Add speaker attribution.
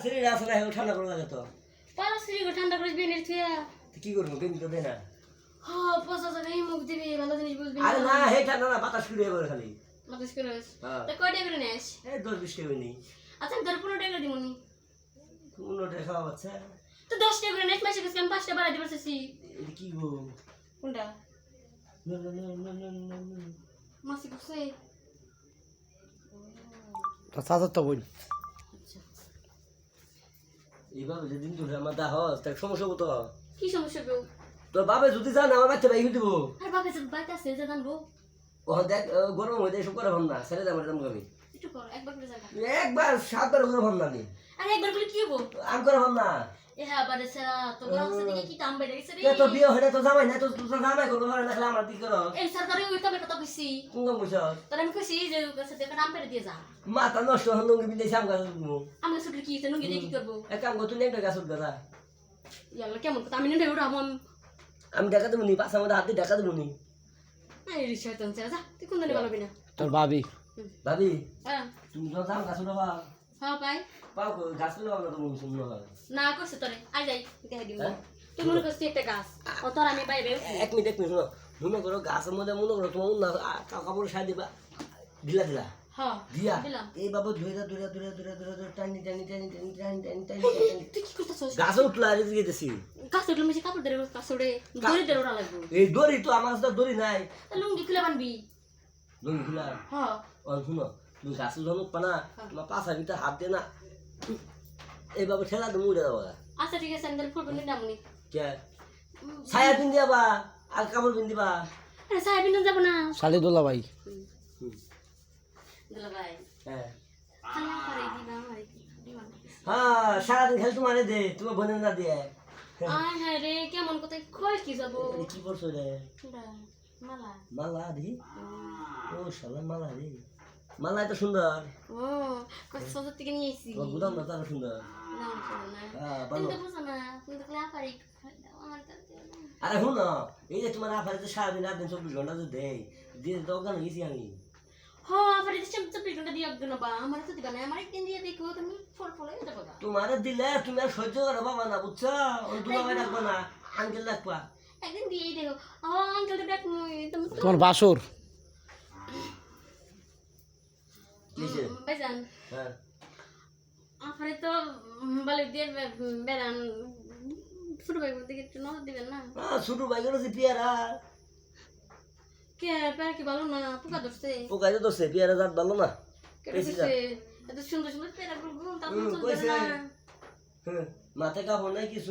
Speaker 1: আছে না এখন ঠান্ডা করে লাগে তো।
Speaker 2: পালা সিঁড়ি ঠান্ডা করে বেনের থুয়া
Speaker 1: তো কি করব বেবি তো দে না
Speaker 2: হ পচা জায়গা এই মুখ দিবি ভালো জিনিস বুঝবি
Speaker 1: আরে না হে ঠান্ডা না বাতাস ফিরে এবার খালি।
Speaker 2: মাথাস করে
Speaker 1: হ্যাঁ।
Speaker 2: তা কয়টা করে নেস
Speaker 1: এই দশ বিশ টাকা
Speaker 2: আচ্ছা তোর পনেরো টাকা দিব নি।
Speaker 1: উন্নটা খাওয়া বাচ্চা
Speaker 2: তো দশ টাকা করে নেস মাসে কাছে আমি পাঁচটা বাড়াই দিবার চাইছি।
Speaker 1: কি গো?
Speaker 2: কোনটা?
Speaker 1: না না না না না না না।
Speaker 2: মাসি করছে
Speaker 3: চাচার তো বোন
Speaker 1: এইভাবে যেদিন তুই আমার দা হস তার সমস্যা হব তো
Speaker 2: কি সমস্যা কেউ
Speaker 1: তোর বাবে যদি জান আমার বাচ্চা বাইক দিব
Speaker 2: আর বাবা যদি বাইতে আসে যে জানব?
Speaker 1: ও দেখ গরম হয়ে এসব করে ভাবনা ছেড়ে দাম দাম কবি
Speaker 2: একবার করে
Speaker 1: একবার সাতবার করে ভাবনা নি
Speaker 2: আর একবার করে কি হব?
Speaker 1: আর করে ভাবনা মাথা নষ্ট হন লুঙ্গি বিদেশে আম গাছ উঠবো
Speaker 2: আম গাছ উঠলে কি লুঙ্গি দিয়ে কি করব?
Speaker 1: এক কাম করতো একটা গাছ উঠবে
Speaker 2: তা কেমন কথা? আমি নেই উঠাবো আমি
Speaker 1: দেখা দেবো নি পাশে আমাদের হাতে দেখা দেবো নি।
Speaker 3: তোর ভাবি।
Speaker 1: ভাবি? তুমি তো যাও গাছ উঠাবা
Speaker 2: হ্যাঁ পাই।
Speaker 1: পাও গাছ লাগাও না তুমি সুন্দর
Speaker 2: না আই যাই দেখাই দিব
Speaker 1: হ্যাঁ?
Speaker 2: তুই মনে করছিস একটা গাছ? ও আমি বাইরে
Speaker 1: এক মিনিট এক মিনিট শোনো। মনে করো গাছের মধ্যে মনে করো তোমার না কাপড় সাই দিবা।
Speaker 2: হ্যাঁ,
Speaker 1: এই বাবা ধুইরা ধুইরা ধুইরা ধুইরা ধুইরা ধুইরা টানি টানি টানি টানি টানি টানি টানি
Speaker 2: তুই
Speaker 1: উঠলা আর
Speaker 2: দিয়ে মিছে কাপড় ধরে গাছে উড়ে দড়ি ধরে উড়া
Speaker 1: এই দড়ি তো আমার সাথে দড়ি নাই।
Speaker 2: লুঙ্গি খুলে বানবি।
Speaker 1: লুঙ্গি খুলে
Speaker 2: হ্যাঁ।
Speaker 1: শুনো তুমি গাছ যখন উঠবা না তোমার পাশার ভিতরে হাত দিয়ে না এইভাবে ঠেলা তুমি উঠে যাব
Speaker 2: আচ্ছা ঠিক আছে আমি তাহলে ফুলবো নিলাম নি
Speaker 1: কে? ছায়া পিন দিবা আর কাপড় পিন দিবা।
Speaker 2: আরে সাহেব বিন্দু যাব না।
Speaker 3: ভাই।
Speaker 2: দিল ভাই।
Speaker 1: হ্যাঁ।
Speaker 2: দিবা দিবা।
Speaker 1: হ্যাঁ সারাদিন খেলে তোমার দে তোমার বোনের না দিয়ে।
Speaker 2: আয় হ্যাঁ রে কেমন কোথায় খয় কি যাব?
Speaker 1: কি করছ রে?
Speaker 2: মালা।
Speaker 1: মালা দি? ও শালা মালা রে মালাই তো সুন্দর।
Speaker 2: ও কত
Speaker 1: গুদাম না তার সুন্দর?
Speaker 2: না
Speaker 1: হ্যাঁ আরে এই যে তোমার আফারে তো সারাদিন রাত দিন চব্বিশ ঘণ্টা তো দেয় দিয়ে তো অজ্ঞান গেছি আমি। দিলে তুমি সহ্য করো বাবা না বুঝছ? দুলাভাই ডাকবা
Speaker 3: তোমার বাসুর।
Speaker 1: কিসে
Speaker 2: বেজান।
Speaker 1: হ্যাঁ।
Speaker 2: আফারে তো বলে দিয়ে বেড়ান ছোট ভাই বলতে একটু নজর দিবেন না?
Speaker 1: ছোট ভাইগুলো যে পেয়ারা?
Speaker 2: কে প্যার কি ভালো না? পোকা ধরছে।
Speaker 1: পোকাই তো ধরছে পেয়ারা জাত ভালো না?
Speaker 2: এত সুন্দর সুন্দর পেয়ারা গুলো তারপর চলবে না।
Speaker 1: হ্যাঁ, মাথায় কাপড় নাই কিছু?